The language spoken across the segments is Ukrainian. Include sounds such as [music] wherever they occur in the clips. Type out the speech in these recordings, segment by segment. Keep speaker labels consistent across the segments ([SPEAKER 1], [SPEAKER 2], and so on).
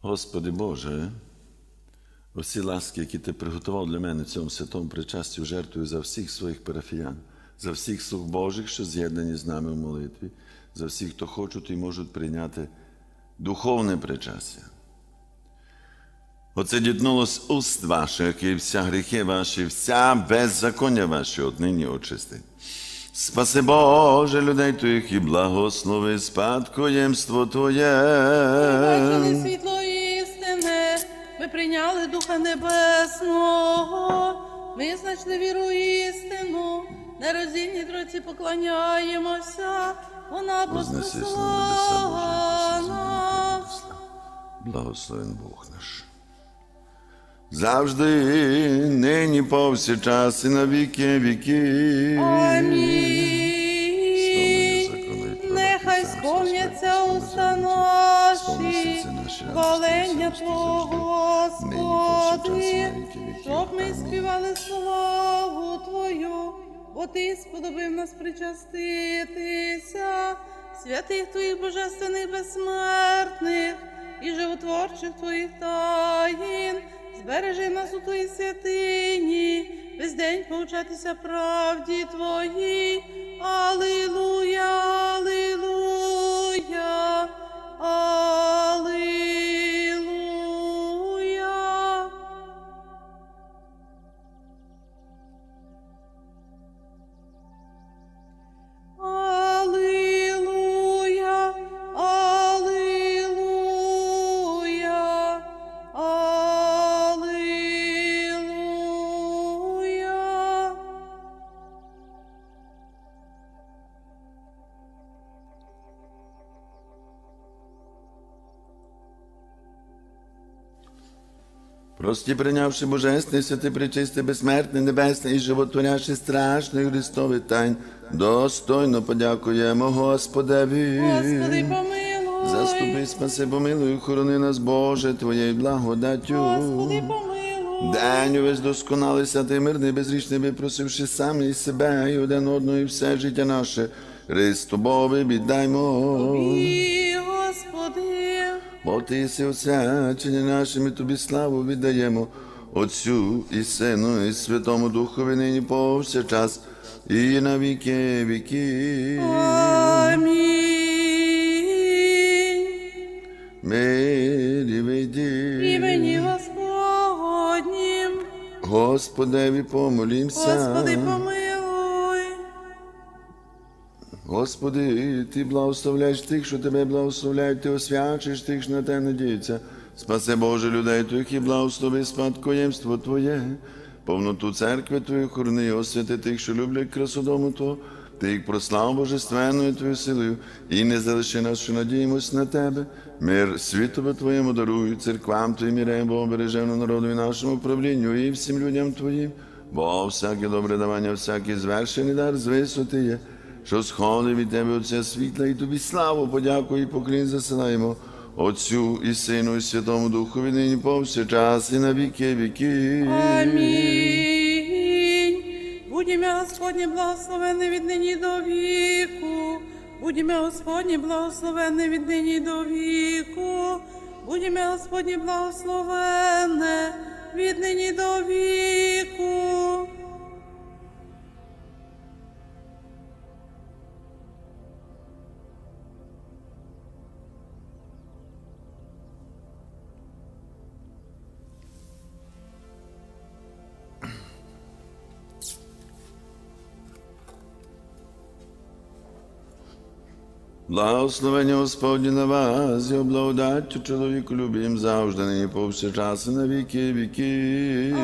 [SPEAKER 1] Господи Боже, усі ласки, які ти приготував для мене в цьому святому причасті, жертвую за всіх своїх парафіян, за всіх слуг Божих, що з'єднані з нами в молитві, за всіх, хто хочуть і можуть прийняти духовне причастя. Оце дітнуло з уст ваших, і вся гріхи ваші, вся беззаконня ваші отнині очисти. Спаси Боже людей Твоїх і благослови спадкоємство Твоє.
[SPEAKER 2] Духа Небесного, ми знайшли віру істину, нероздільній Тройці поклоняємося, вона
[SPEAKER 1] Вознесись на небеса,
[SPEAKER 2] послала
[SPEAKER 1] Боже,
[SPEAKER 2] нас.
[SPEAKER 1] Благословен Бог наш. Завжди, нині повсякчас і на віки віки.
[SPEAKER 2] Амінь. Хвалення Твого, Господи, щоб ми співали славу Твою, бо Ти сподобив нас причаститися, святих Твоїх божественних безсмертних і животворчих Твоїх таїн, збережи нас у Твоїй святині, весь день повчатися правді Твоїй. Алілуя, алілуя, алілуя.
[SPEAKER 1] Прості, прийнявши божественний, святий, причистий, безсмертний, небесний і животворящий страшний Христовий тайн, достойно подякуємо Господеві.
[SPEAKER 2] Господи, помилуй.
[SPEAKER 1] Заступи, спаси, помилуй, охорони нас, Боже, Твоєю благодаттю.
[SPEAKER 2] Господи, помилуй.
[SPEAKER 1] День увесь досконалий, святий, мирний, безрічний, випросивши самі себе і один одного, і все життя наше. Христу Бові віддаймо.
[SPEAKER 2] І, Господи,
[SPEAKER 1] Бо ти єси освячення нашими тобі славу віддаємо Отцю і Сину, і Святому Духові нині повсякчас, і на віки віки.
[SPEAKER 2] амінь.
[SPEAKER 1] Мирі вийди,
[SPEAKER 2] Імені Господнім,
[SPEAKER 1] Господеві помолімся.
[SPEAKER 2] Господи, помилуй.
[SPEAKER 1] Господи, ти благословляєш тих, що тебе благословляють, ти освячиш тих, що на тебе надіються. Спаси Боже людей твоїх і благослови спадкоємство Твоє, повноту церкви Твою, хорони, освяти тих, що люблять красу дому Твого, ти прослав божественною Твою силою, і не залиши нас, що надіємось на Тебе. Мир світове Твоєму даруй, церквам Твоїм і ребо обережено народу і нашому управлінню, і всім людям Твоїм, бо всяке добре давання, всякий звершений дар з висоти є що сходить від тебе Отця світла, і тобі славу, подяку і поклін засилаємо Отцю і Сину, і Святому Духові нині повсякчас і на віки віки.
[SPEAKER 2] Амінь. Будь ім'я Господнє благословенне від нині до віку. Будь ім'я Господнє благословенне від нині до віку. Будь ім'я Господнє благословенне від нині до віку.
[SPEAKER 1] Благословення Господні на вас, і облагодаттю чоловіку любим завжди, нині повсякчас і на віки віки.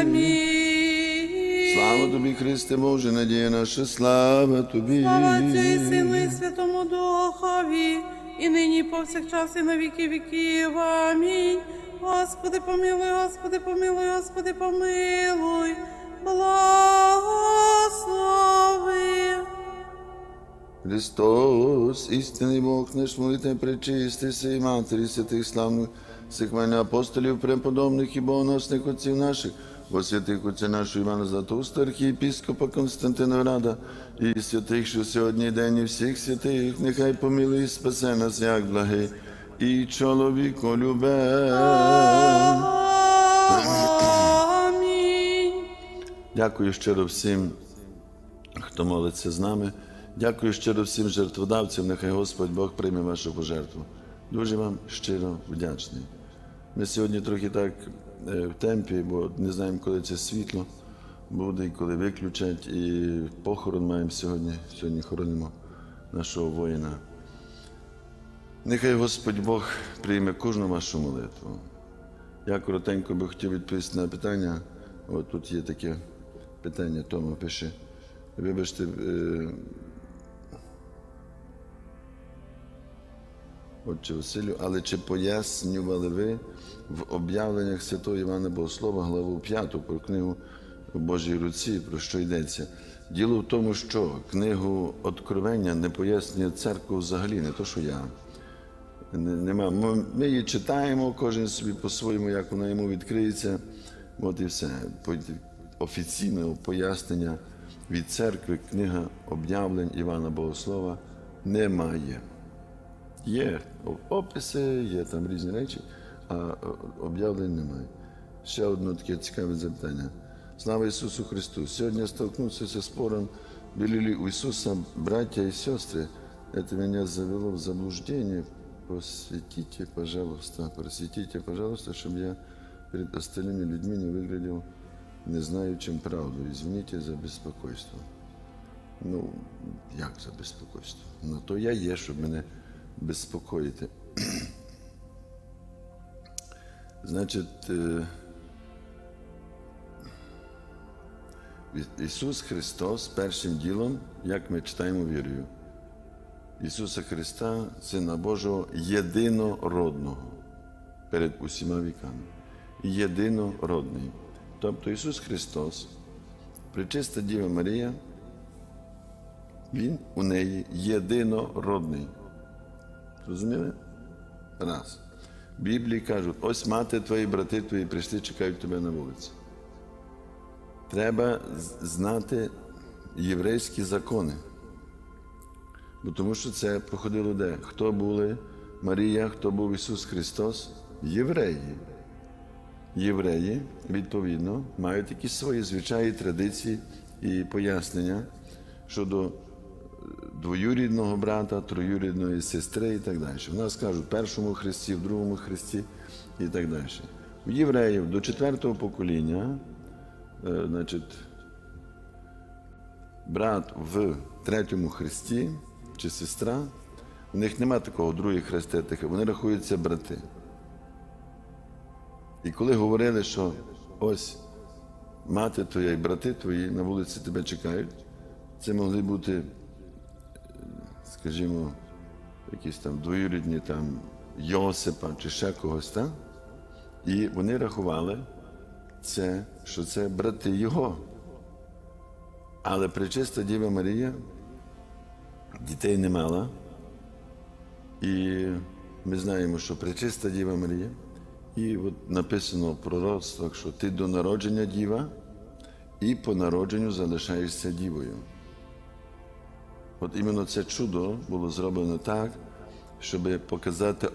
[SPEAKER 2] Амінь.
[SPEAKER 1] Слава тобі, Христе Боже, надія наша, слава тобі.
[SPEAKER 2] Слава Отцю Сину Святому Духові, і нині повсякчас і на віки віків. Амінь. Господи, помилуй, Господи, помилуй, Господи, помилуй,
[SPEAKER 1] Христос, істинний Бог наш, молите пречисти сей матері святих славних, сих мене апостолів, преподобних і богоносних отців наших, бо святих отця нашого Івана Златоуста, архієпіскопа Константина Рада, і святих, що сьогодні день і всіх святих, нехай помилує і спасе нас, як благий і чоловіко любе.
[SPEAKER 2] Амінь.
[SPEAKER 1] Дякую щиро всім, хто молиться з нами. Дякую щиро всім жертводавцям. Нехай Господь Бог прийме вашу пожертву. Дуже вам щиро вдячний. Ми сьогодні трохи так е, в темпі, бо не знаємо, коли це світло буде і коли виключать. І похорон маємо сьогодні. Сьогодні хоронимо нашого воїна. Нехай Господь Бог прийме кожну вашу молитву. Я коротенько би хотів відповісти на питання. От тут є таке питання, Тома пише. Вибачте, Отче Василю, але чи пояснювали ви в об'явленнях святого Івана Богослова главу 5 про книгу у Божій руці, про що йдеться? Діло в тому, що книгу Откровення не пояснює церква взагалі, не то, що я. Не- Нема. Ми, її читаємо, кожен собі по-своєму, як вона йому відкриється. От і все. Офіційного пояснення від церкви книга об'явлень Івана Богослова немає. Є описи, є там різні речі, а е, об'явлень немає. Ще одне таке цікаве запитання. Слава Ісусу Христу! Сьогодні я столкнувся зі спором, были ли у Иисуса братья и сестры. Это меня завело в заблуждение. Посвятите, пожалуйста, просветите, пожалуйста, чтобы я перед остальными людьми не выглядел не знаючим правду. Извините за беспокойство. Ну, як за безпокойство? Ну, то я є, щоб мене безпокоїти. [clears throat] Значить, е, Ісус Христос першим ділом, як ми читаємо вірою, Ісуса Христа, Сина Божого, єдинородного перед усіма віками. Єдинородний. Тобто Ісус Христос, пречиста Діва Марія, Він у неї єдинородний. Розуміли? Раз. Біблії кажуть, ось мати твої, брати твої прийшли, чекають тебе на вулиці. Треба знати єврейські закони. Бо тому що це проходило де? Хто були Марія, хто був Ісус Христос? Євреї. Євреї, відповідно, мають якісь свої звичаї, традиції і пояснення щодо двоюрідного брата, троюрідної сестри і так далі. В нас кажуть в першому хресті, в другому хресті і так далі. У євреїв до четвертого покоління, е, значить, брат в третьому хресті чи сестра, у них нема такого других хрестетих, вони рахуються брати. І коли говорили, що ось мати твоя і брати твої на вулиці тебе чекають, це могли бути, скажімо, якісь там двоюрідні там Йосипа чи ще когось, так? І вони рахували це, що це брати його. Але пречиста Діва Марія дітей не мала. І ми знаємо, що пречиста Діва Марія, і от написано в пророцтвах, що ти до народження діва і по народженню залишаєшся дівою. От іменно це чудо було зроблено так, щоб показати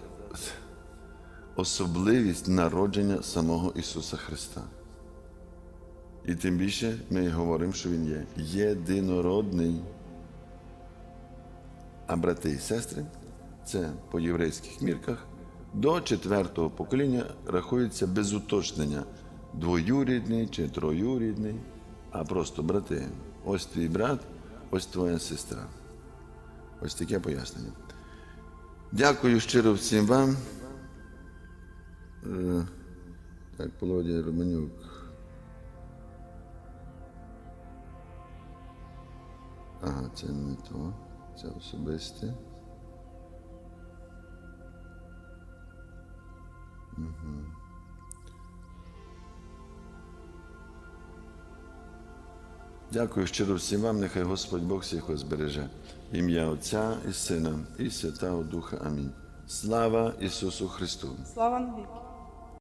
[SPEAKER 1] особливість народження самого Ісуса Христа. І тим більше ми говоримо, що Він є єдинородний. А брати і сестри, це по єврейських мірках, до четвертого покоління рахується без уточнення двоюрідний чи троюрідний, а просто брати. Ось твій брат, ось твоя сестра. Ось таке пояснення. Дякую щиро всім вам. Е, Так, Володя Романюк. Ага, це не то. Це особисте. Дякую щиро всім вам, нехай Господь Бог всіх вас береже. Ім'я Отця і Сина, і Святого Духа. Амінь. Слава Ісусу Христу!
[SPEAKER 2] Слава навіки.